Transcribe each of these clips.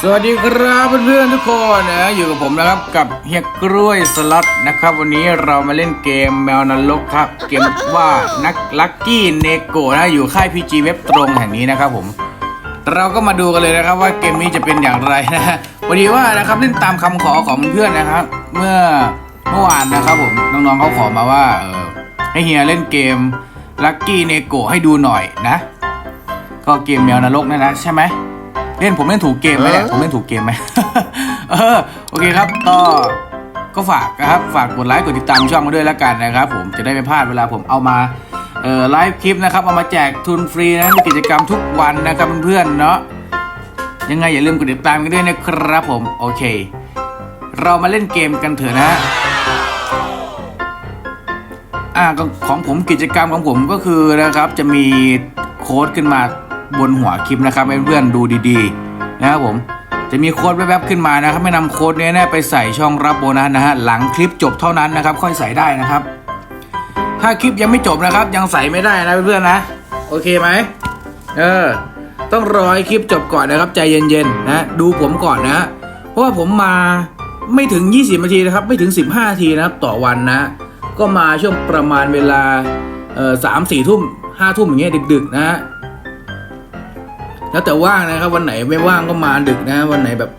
สวัสดีครับเพื่อนๆทุกคนนะอยู่กับผมนะครับกับเฮียกล้วยสล็อตนะครับ วันนี้เรามาเล่นเกมแมวนรกครับ เกมว่านักลักกี้เนโกนะอยู่ค่าย PG เว็บตรงแห่งนี้นะครับผม เราก็มาดูกันเลยนะครับว่าเกมนี้จะเป็นอย่างไรนะพอดีว่านะครับเล่นตามคำขอของเพื่อนนะครับ เมื่อเมื่อวานนะครับผมน้องๆเขาขอมาว่าเออให้เฮียเล่นเกมลักกี้เนโกให้ดูหน่อยนะ ก็เกมแมวนรกนั่นนะใช่ไหม เล่นผมเล่นถูกเกมไหมเนี่ยผมเล่นถูกเกมไหมเออโอเคครับก็ก็ฝากนะครับฝากกดไลค์กดติดตามช่องมาด้วยแล้วกันนะครับผมจะได้ไม่พลาดเวลาผมเอามาเอ่อไลฟ์คลิปนะครับเอามาแจกทุนฟรีนะมีกิจกรรมทุกวันนะครับเพื่อนๆเนาะยังไงอย่าลืมกดติดตามกันด้วยนะครับผมโอเค เรามาเล่นเกมกันเถอะนะอ่าก็ของผมกิจกรรมของผมก็คือนะครับจะมีโค้ดขึ้นมา บนหัวคลิปนะครับเพื่อนๆดูดีๆนะครับผมจะมีโค้ดแวบๆขึ้นมานะครับไม่นำโค้ดเนี้ยไปใส่ช่องรับโบนัสนะฮะหลังคลิปจบเท่านั้นนะครับ ค่อยใส่ได้นะครับ ถ้าคลิปยังไม่จบนะครับ ยังใส่ไม่ได้นะเพื่อนๆนะโอเคไหมเออต้องรอให้คลิปจบก่อนนะครับ ใจเย็นๆนะดูผมก่อนนะเพราะว่าผมมาไม่ถึง 20นาทีนะครับ ไม่ถึง 15นาทีนะครับต่อวันนะ ก็มาช่วงประมาณเวลาสามสี่ทุ่มห้าทุ่มอย่างเงี้ยดึกๆนะฮะ แล้วแต่ว่างนะครับวันไหนไม่ว่างก็มาดึกนะ วันไหนแบบ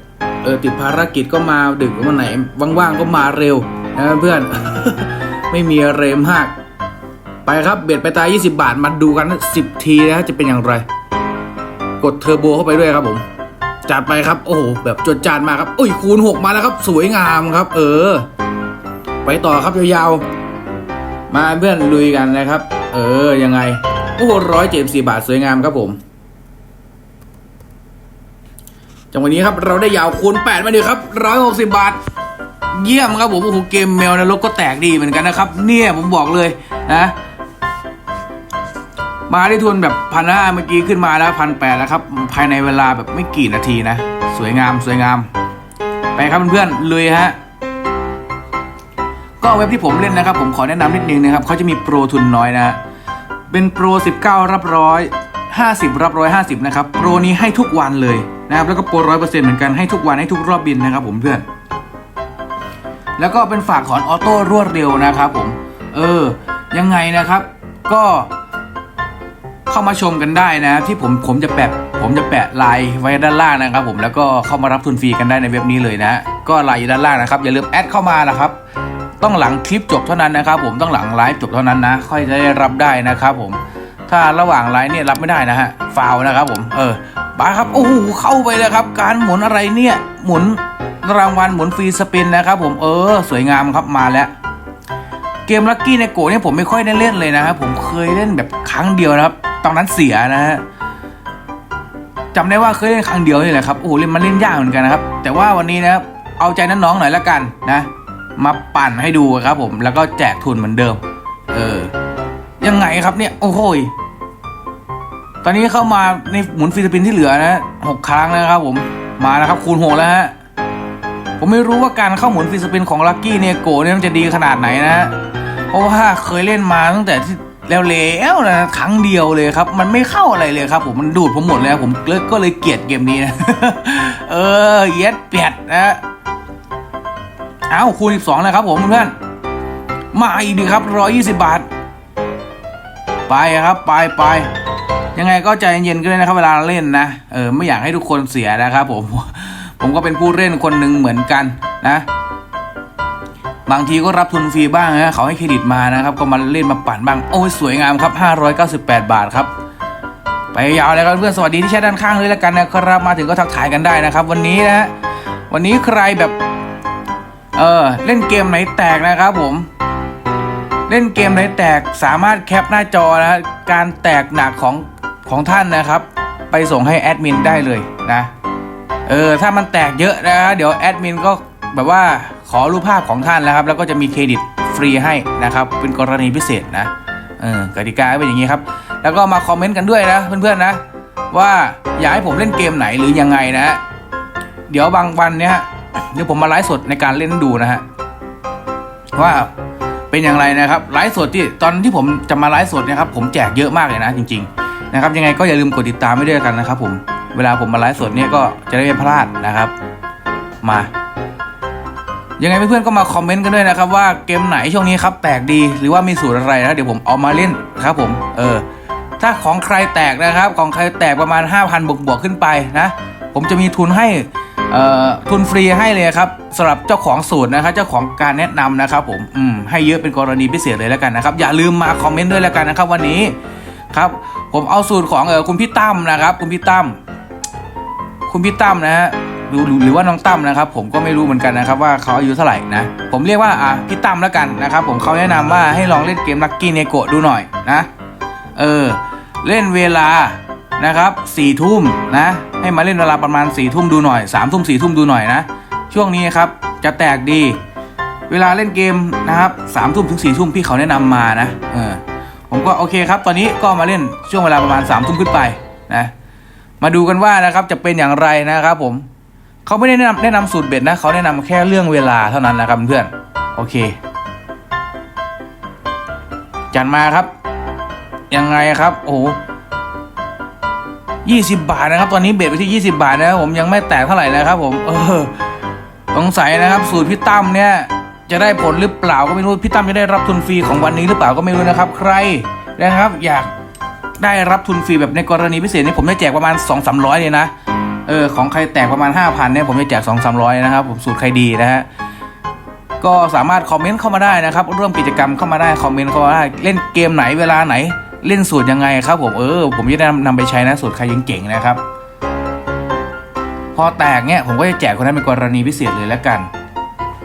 เออติดภารกิจก็มาดึกวันไหนว่างๆก็มาเร็วนะเพื่อน ไม่มีอะไรมาก ไปครับเบ็ดไปตาย 20 บาทมาดูกัน 10 ทีนะจะเป็นอย่างไร กดเทอร์โบเข้าไปด้วยครับผม จัดไปครับ โอ้โหแบบจดจานมาครับอุ้ยคูณ 6 มาแล้วครับ สวยงามครับ เออ ไปต่อครับยาวๆ มาเพื่อนลุยกันนะครับ เออยังไงโอ้โหร้อยเจ็ดสี่บาทสวยงามครับผม จังหวะนี้ครับเราได้ยาวคูณแปดมาดีครับร้อยหกสิบาท เยี่ยมครับผมโอ้โหเกมแมวนรกก็แตกดีเหมือนกันนะครับ เนี่ยผมบอกเลยนะมาได้ทุนแบบพันห้าเมื่อกี้ขึ้นมาแล้วพันแปดแล้วครับ ภายในเวลาแบบไม่กี่นาทีนะ สวยงามสวยงาม ไปครับเพื่อนๆเลยฮะก็เว็บที่ผมเล่นนะครับ ผมขอแนะนำนิดนึงนะครับเขาจะมีโปรทุนน้อยนะฮะเป็นโปร 19 รับร้อย 50 รับร้อย50 นะครับ โปรนี้ให้ทุกวันเลยนะครับ แล้วก็โปรร้อยเปอร์เซ็นต์เหมือนกันให้ทุกวันให้ทุกรอบบินนะครับผมเพื่อน แล้วก็เป็นฝากถอนออโต้รวดเร็วนะครับผม เออ ยังไงนะครับ ก็เข้ามาชมกันได้นะที่ผมผมจะแปะผมจะแปะไลน์ไว้ด้านล่างนะครับ ผมแล้วก็เข้ามารับทุนฟรีกันได้ในเว็บนี้เลยนะ ก็ไลน์อยู่ด้านล่างนะครับอย่าลืมแอดเข้ามานะครับ ต้องหลังคลิปจบเท่านั้นนะครับ ผมต้องหลังไลฟ์จบเท่านั้นนะ ค่อยจะได้รับได้นะครับผม ถ้าระหว่างไลฟ์เนี่ยรับไม่ได้นะฮะฟาวนะครับผมเออไปครับโอ้โหเข้าไปเลยครับ การหมุนอะไรเนี่ยหมุนรางวัลหมุนฟรีสปินนะครับผมเออ สวยงามครับมาแล้ว เกมลัคกี้ในโกเนี่ยผมไม่ค่อยได้เล่นเลยนะครับผมเคยเล่นแบบครั้งเดียวนะครับ ตอนนั้นเสียนะฮะจำได้ว่าเคยเล่นครั้งเดียวนี่แหละครับโอ้โหเล่นมันเล่นยากเหมือนกันนะครับ แต่ว่าวันนี้นะครับเอาใจน้องๆหน่อยละกันนะ มาปั่นให้ดูครับผมแล้วก็แจกทุนเหมือนเดิม เออ ยังไงครับเนี่ย โอ้โหยตอนนี้เข้ามาในหมุนฟรีสปินที่เหลือนะหกครั้งนะครับผมมาแล้วครับคูณหกแล้วฮะผมไม่รู้ว่าการเข้าหมุนฟรีสปินของลัคกี้เนโกเนี่ยมันจะดีขนาดไหนนะ เพราะว่าเคยเล่นมาตั้งแต่ที่แล้วแล้วนะครั้งเดียวเลยครับ มันไม่เข้าอะไรเลยครับ ผมมันดูดผมหมดเลยครับผมเลยก็เลยเกลียดเกมนี้นะเออเย็ดเปียดนะเอ้าคูณ12แล้วครับผมเพื่อนมาอีกดีครับ120 บาท ไปครับไปไปยังไงก็ใจเย็นๆก็เลยนะครับเวลาเล่นนะเออไม่อยากให้ทุกคนเสียนะครับผมผมก็เป็นผู้เล่นคนหนึ่งเหมือนกันนะ บางทีก็รับทุนฟรีบ้างนะเขาให้เครดิตมานะครับ ก็มาเล่นมาปั่นบ้างโอ้ยสวยงามครับ 598 บาทครับไปยาวเลยครับเพื่อนสวัสดีที่แชทด้านข้างเลยแล้วกันนะครับมาถึงก็ทักทายกันได้นะครับ วันนี้นะวันนี้ใครแบบเออเล่นเกมไหนแตกนะครับผม เล่นเกมไหนแตกสามารถแคปหน้าจอนะการแตกหนักของของท่านนะครับ ไปส่งให้แอดมินได้เลยนะเออถ้ามันแตกเยอะนะฮะเดี๋ยวแอดมินก็แบบว่าขอรูปภาพของท่านแล้วครับ แล้วก็จะมีเครดิตฟรีให้นะครับ เป็นกรณีพิเศษนะเออกติกาเป็นอย่างนี้ครับ แล้วก็มาคอมเมนต์กันด้วยนะเพื่อนๆนะ ว่าอยากให้ผมเล่นเกมไหนหรือยังไงนะฮะเดี๋ยวบางวันเนี้ยเดี๋ยวผมมาไลฟ์สดในการเล่นดูนะฮะว่า เป็นอย่างไรนะครับไลฟ์สดที่ตอนที่ผมจะมาไลฟ์สดนะครับผมแจกเยอะมากเลยนะจริงๆนะครับยังไงก็อย่าลืมกดติดตามไว้ด้วยกันนะครับผมเวลาผมมาไลฟ์สดเนี่ยก็จะได้ไม่พลาดนะครับ มา ยังไงเพื่อนๆก็มาคอมเมนต์กันด้วยนะครับ ว่าเกมไหนช่วงนี้ครับแตกดีหรือว่ามีสูตรอะไรนะเดี๋ยวผมเอามาเล่นครับผมเออถ้าของใครแตกนะครับ ของใครแตกประมาณ 5,000บวกบวกๆขึ้นไปนะ ผมจะมีทุนให้ ทุนฟรีให้เลยครับสำหรับเจ้าของสูตรนะครับ เจ้าของการแนะนำนะครับ ผมอืมให้เยอะเป็นกรณีพิเศษเลยแล้วกันนะครับ อย่าลืมมาคอมเมนต์ด้วยแล้วกันนะครับ วันนี้ครับผมเอาสูตรของเออคุณพี่ตั้มนะครับ คุณพี่ตั้มคุณพี่ตั้มนะฮะหรือหรือว่าน้องตั้มนะครับ ผมก็ไม่รู้เหมือนกันนะครับว่าเขาอายุเท่าไหร่นะผมเรียกว่าอะพี่ตั้มแล้วกันนะครับ ผมเขาแนะนำว่าให้ลองเล่นเกมลักกี้เนโกดูหน่อยนะ เออ เล่นเวลา นะครับสี่ทุ่มนะให้มาเล่นเวลาประมาณสี่ทุ่มดูหน่อยสามทุ่มสี่ทุ่มดูหน่อยนะช่วงนี้ครับจะแตกดี เวลาเล่นเกมนะครับสามทุ่มถึงสี่ทุ่มพี่เขาแนะนำมานะเออผมก็โอเคครับ ตอนนี้ก็มาเล่นช่วงเวลาประมาณสามทุ่มขึ้นไปนะมาดูกันว่านะครับจะเป็นอย่างไรนะครับผมเขาไม่ได้แนะนำแนะนำสูตรเบ็ดนะเขาแนะนำแค่เรื่องเวลาเท่านั้นนะครับเพื่อนโอเคจัดมาครับ ยังไงครับ โอ้ โหยี่สิบบาทนะครับ ตอนนี้เบ็ดไปที่ยี่สิบาทนะครับผมยังไม่แตกเท่าไหร่นะครับ ผมเออสงสัยนะครับ สูตรพี่ตั้มเนี่ยจะได้ผลหรือเปล่าก็ไม่รู้พี่ตั้มจะได้รับทุนฟรีของวันนี้หรือเปล่าก็ไม่รู้นะครับ ใครนะครับ อยากได้รับทุนฟรีแบบในกรณีพิเศษนี่ผมได้แจกประมาณ 2 3 0 0เลยนะเออของใครแตกประมาณ 5,000เนี่ยผมจะแจก 2 3 0 0นะครับผมสูตรใครดีนะฮะก็สามารถคอมเมนต์เข้ามาได้นะครับร่วมกิจกรรมเข้ามาได้คอมเมนต์เข้ามาได้เล่นเกมไหนเวลาไหน เล่นสูตรยังไงครับผมเออผมจะได้นำไปใช้นะสูตรใครยังเก่งนะครับ พอแตกเนี่ยผมก็จะแจกคนนั้นเป็นกรณีพิเศษเลยแล้วกัน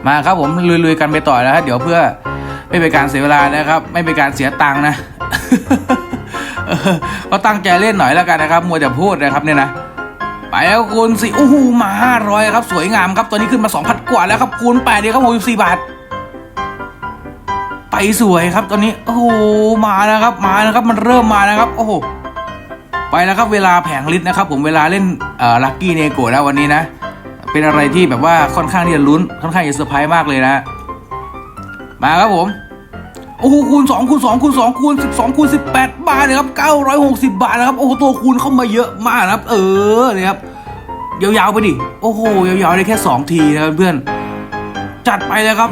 มาครับผมลุยๆกันไปต่อนะฮะเดี๋ยวเพื่อไม่เป็นการเสียเวลานะครับ ไม่เป็นการเสียตังค์นะก็ตั้งใจเล่นหน่อยแล้วกันนะครับ มัวแต่พูดนะครับเนี่ยนะไปแล้วคูณสี่โอ้โหมาห้าร้อยครับ สวยงามครับ ตอนนี้ขึ้นมาสองพันกว่าแล้วครับ คูณแปดเดียวครับหกสิบสี่บาท ไปสวยครับตอนนี้โอ้โหมาแล้วครับมาแล้วครับมันเริ่มมาแล้วครับโอ้โหไปแล้วครับเวลาแผงลิตนะครับ ผมเวลาเล่นเอ่อลัคกี้เนโกะแล้ววันนี้นะ เป็นอะไรที่แบบว่าค่อนข้างที่จะลุ้นค่อนข้างจะเซอร์ไพรส์มากเลยนะ มาครับผมโอ้โหคูณ2คูณ2คูณ2คูณ12คูณ18 บาทเลยครับ960 บาทนะครับโอ้โหตัวคูณเข้ามาเยอะมากนะครับ เออเนี่ยครับยาวๆไปดิโอ้โหยาวๆได้แค่ 2 ทีนะครับเพื่อน จัดไปเลยครับ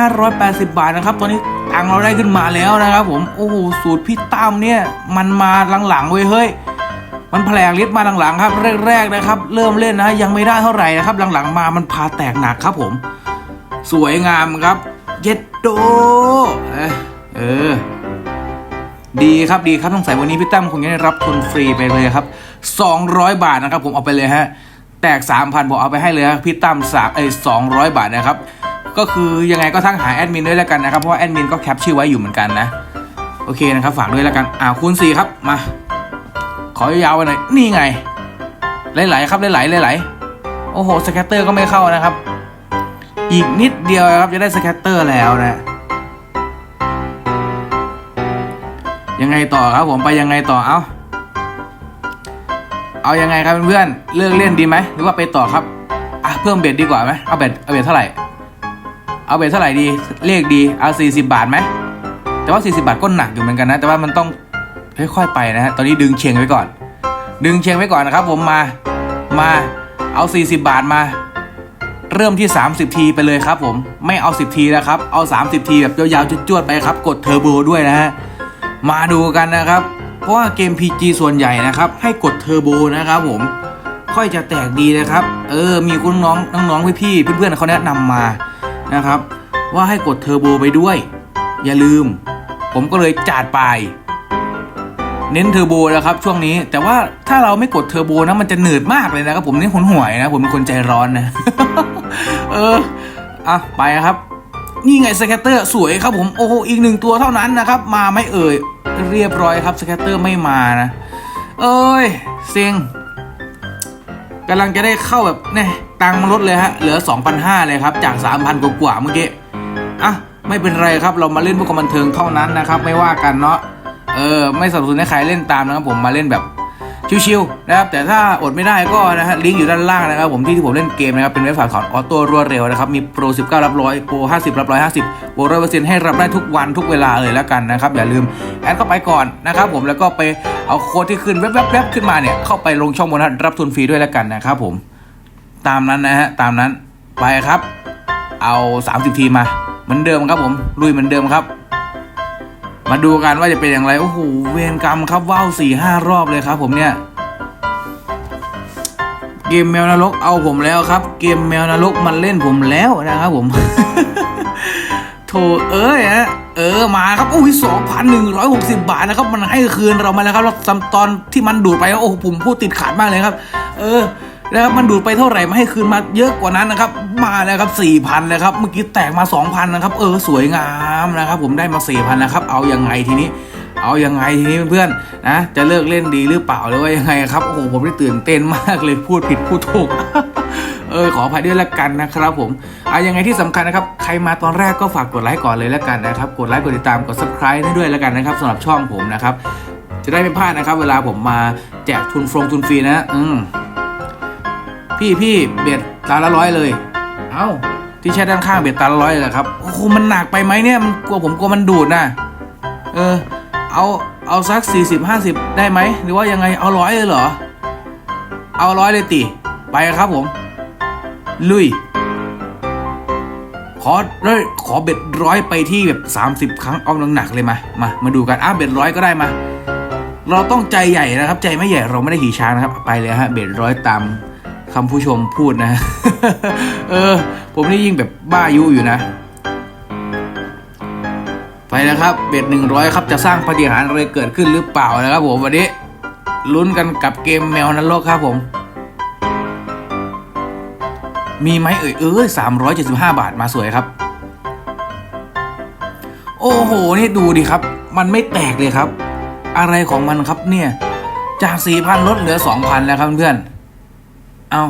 3,580 บาทนะครับตอนนี้ตังเราได้ขึ้นมาแล้วนะครับผมโอ้โหสูตรพี่ตั้มเนี่ยมันมาหลังๆเว้ยเฮ้ยมันแผลงฤทธิ์มาหลังๆครับแรกๆนะครับ เริ่มเล่นนะยังไม่ได้เท่าไหร่นะครับหลังๆมามันพาแตกหนักครับผม สวยงามครับ เย็ดโดเออเออดีครับดีครับต้องใส่วันนี้พี่ตั้มคงจะได้รับทุนฟรีไปเลยครับ 200 บาทนะครับผมเอาไปเลยฮะ แตก 3,000ผมเอาไปให้เลยครับพี่ตั้มสามเอ้ย200บาทนะครับ ก็คือยังไงก็ทั้งหาแอดมินด้วยแล้วกันนะครับ เพราะว่าแอดมินก็แคปชื่อไว้อยู่เหมือนกันนะ โอเคนะครับฝากด้วยแล้วกันอ่าคูณ4ครับมา ขอยาวๆไปหน่อยนี่ไงไหลๆครับไหลๆไหลๆโอ้โหสแคตเตอร์ก็ไม่เข้านะครับ อีกนิดเดียวครับจะได้สแคตเตอร์แล้วนะยังไงต่อครับผมไปยังไงต่อเอ้า เอายังไงครับเพื่อนๆเลิกเล่นดีไหมหรือว่าไปต่อครับอะเพิ่มเบ็ดดีกว่าไหมเอาเบ็ดเอาเบ็ดเท่าไหร่เอาเบ็ดเท่าไหร่ดีเลขดีเอาสี่สิบาทไหมแต่ว่าสี่สิบาทก็หนักอยู่เหมือนกันนะ แต่ว่ามันต้องค่อยๆไปนะฮะตอนนี้ดึงเชียงไว้ก่อน ดึงเชียงไว้ก่อนนะครับ ผมมามาเอา 40 บาทมา เริ่มที่ 30 ทีไปเลยครับ ผมไม่เอา 10 ทีแล้วครับเอา 30 ทีแบบยาวๆจวดๆไปครับ กดเทอร์โบด้วยนะฮะมาดูกันนะครับ เพราะว่าเกม PG ส่วนใหญ่นะครับ ให้กดเทอร์โบนะครับผม ค่อยจะแตกดีนะครับ เออ มีคุณน้องน้องๆพี่ๆเพื่อนๆเขาแนะนำมานะครับ ว่าให้กดเทอร์โบไปด้วย อย่าลืม ผมก็เลยจัดไป เน้นเทอร์โบแล้วครับช่วงนี้ แต่ว่าถ้าเราไม่กดเทอร์โบนะมันจะเหนืดมากเลยนะครับผมนี่หนหวยนะ ผมเป็นคนใจร้อนนะ เอออะไปครับ นี่ไงสแคตเตอร์สวยครับผมโอ้โหอีกหนึ่งตัวเท่านั้นนะครับ มาไม่เอ่ยเรียบร้อยครับสแคตเตอร์ไม่มานะเอ้ยเซ็งกำลังจะได้เข้าแบบเนี่ยตังมันลดเลยฮะเหลือ 2,500 เลยครับจาก 3,000กว่าเมื่อกี้อะไม่เป็นไรครับเรามาเล่นพวามบันเทิงเท่านั้นนะครับ ไม่ว่ากันเนาะเออไม่สนับสนุนให้ใครเล่นตามนะครับผมมาเล่นแบบ ชิวๆนะครับแต่ถ้าอดไม่ได้ก็นะฮะลิงก์อยู่ด้านล่างนะครับผมที่ที่ผมเล่นเกมนะครับเป็นเว็บฝากถอนออโต้รวดเร็วนะครับมีโปร 19 รับร้อยโปร 50 รับร้อย50โปรร้อยเปอร์เซ็นต์ให้รับได้ทุกวันทุกเวลาเลยแล้วกันนะครับอย่าลืมแอดเข้าไปก่อนนะครับผมแล้วก็ไปเอาโค้ดที่ขึ้นแวบๆขึ้นมาเนี่ยเข้าไปลงช่องบนัสรับทุนฟรีด้วยแล้วกันนะครับผมตามนั้นนะฮะตามนั้นไปครับ เอา 30 ทีมาเหมือนเดิมครับผมลุยเหมือนเดิมครับ มาดูกันว่าจะเป็นอย่างไร โอ้โห เวรกรรมครับว่าวสี่ห้ารอบเลยครับ ผมเนี่ย เกมแมวนรกเอาผมแล้วครับ เกมแมวนรกมันเล่นผมแล้วนะครับผม โถเอ้ยฮะเออมาครับโอ้ยสองพันหนึ่งร้อยหกสิบาทนะครับ มันให้คืนเรามาแล้วครับแล้วตอนที่มันดูดไปโอ้โหผมพูดติดขาดมากเลยครับ เออ นะครับมันดูดไปเท่าไหร่มาให้คืนมาเยอะกว่านั้นนะครับ มาแล้วครับสี่พันเลยครับ เมื่อกี้แตกมาสองพันนะครับ เออสวยงามนะครับ ผมได้มาสี่พันนะครับ เอายังไงทีนี้ เอายังไงทีนี้เพื่อนๆนะจะเลิกเล่นดีหรือเปล่าหรือว่ายังไงครับโอ้โหผมได้ตื่นเต้นมากเลยพูดผิดพูดถูกเออขออภัยด้วยละกันนะครับผมเอายังไงที่สำคัญนะครับใครมาตอนแรกก็ฝากกดไลค์ก่อนเลยละกันนะครับ กดไลค์กดติดตามกด subscribe ให้ด้วยละกันนะครับสำหรับช่องผมนะครับ จะได้ไม่พลาดนะครับ เวลาผมมาแจกทุนฟรงทุนฟรีนะ อืม พี่พี่เบ็ดตาละร้อยเลย เอ้าที่แช่ด้านข้างเบ็ดตาละร้อยเลยเหรอครับโอ้โหมันหนักไปไหมเนี่ยมันกลัวผมกลัวมันดูดนะเออ เอาเอาสักสี่สิบห้าสิบได้ไหมหรือว่ายังไงเอาร้อยเลยเหรอ เอาร้อยเลยติ ไปครับผม ลุย ขอเอ้ยขอเบ็ดร้อยไปที่แบบสามสิบ30 ครั้งเอาหนักๆเลยมามามาดูกันอ้าเบ็ดร้อยก็ได้มาเราต้องใจใหญ่นะครับ ใจไม่ใหญ่เราไม่ได้ขี่ช้างนะครับ ไปเลยฮะเบ็ดร้อยตาม คำผู้ชมพูดนะ เออ ผมนี่ยิ่งแบบบ้ายุอยู่นะ ไปนะครับเบ็ดหนึ่งร้อยครับจะสร้างปฏิหารอะไรเกิดขึ้นหรือเปล่านะครับผมวันนี้ลุ้นกันกับเกมแมวนรกครับผม มีไหมเอ่ยเอ้ยสามร้อยเจ็ดสิบห้าบาทมาสวยครับ โอ้โห นี่ดูดิครับ มันไม่แตกเลยครับ อะไรของมันครับเนี่ย จากสี่พันลดเหลือสองพันแล้วครับเพื่อน เอา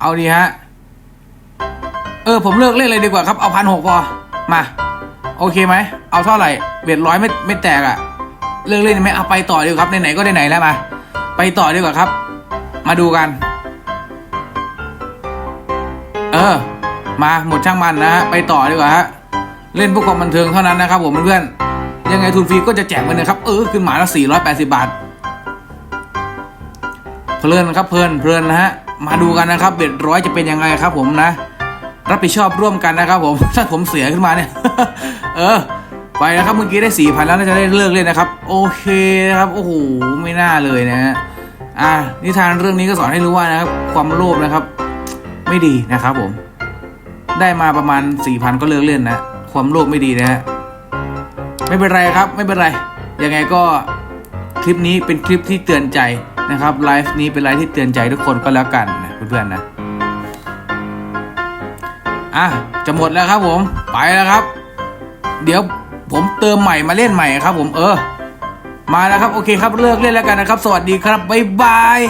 เอาดีฮะ เออ ผมเลิกเล่นเลยดีกว่าครับ เอาพันหกพอ มา โอเคไหม เอาเท่าไหร่ เบ็ดร้อยไม่ไม่แตกอะเลิกเล่นไหมเอาไปต่อดีกว่าครับไหนๆก็ไหนๆแล้วมา ไปต่อดีกว่าครับ มาดูกัน เออ มาหมดช่างมันนะฮะ ไปต่อดีกว่าฮะ เล่นพื่อความบันเทิงเท่านั้นนะครับผมเพื่อนๆยังไงทุนฟรีก็จะแจกไปเลยครับ เออ ขึ้นหมาละ480 บาท เพลินครับเพลินเพลินนะฮะมาดูกันนะครับเบ็ดร้อยจะเป็นยังไงครับ ผมนะ รับผิดชอบร่วมกันนะครับ ผมถ้าผมเสียขึ้นมาเนี่ย เออ ไปนะครับเมื่อกี้ได้สี่พันแล้วน่าจะได้เลิกเล่นนะครับ โอเคนะครับโอ้โหไม่น่าเลยนะฮะอ่านิทานเรื่องนี้ก็สอนให้รู้ว่านะครับ ความโลภนะครับ ไม่ดีนะครับ ผม ได้มาประมาณสี่พันก็เลิกเล่นนะความโลภไม่ดีนะฮะไม่เป็นไรครับ ไม่เป็นไรยังไงก็คลิปนี้เป็นคลิปที่เตือนใจ นะครับไลฟ์นี้เป็นไลฟ์ที่เตือนใจทุกคนก็แล้วกันนะเพื่อนๆนะอะจะหมดแล้วครับผมไปแล้วครับ เดี๋ยวผมเติมใหม่มาเล่นใหม่ครับ ผมเออ มาแล้วครับโอเคครับเลิกเล่นแล้วกันนะครับ สวัสดีครับบ๊ายบาย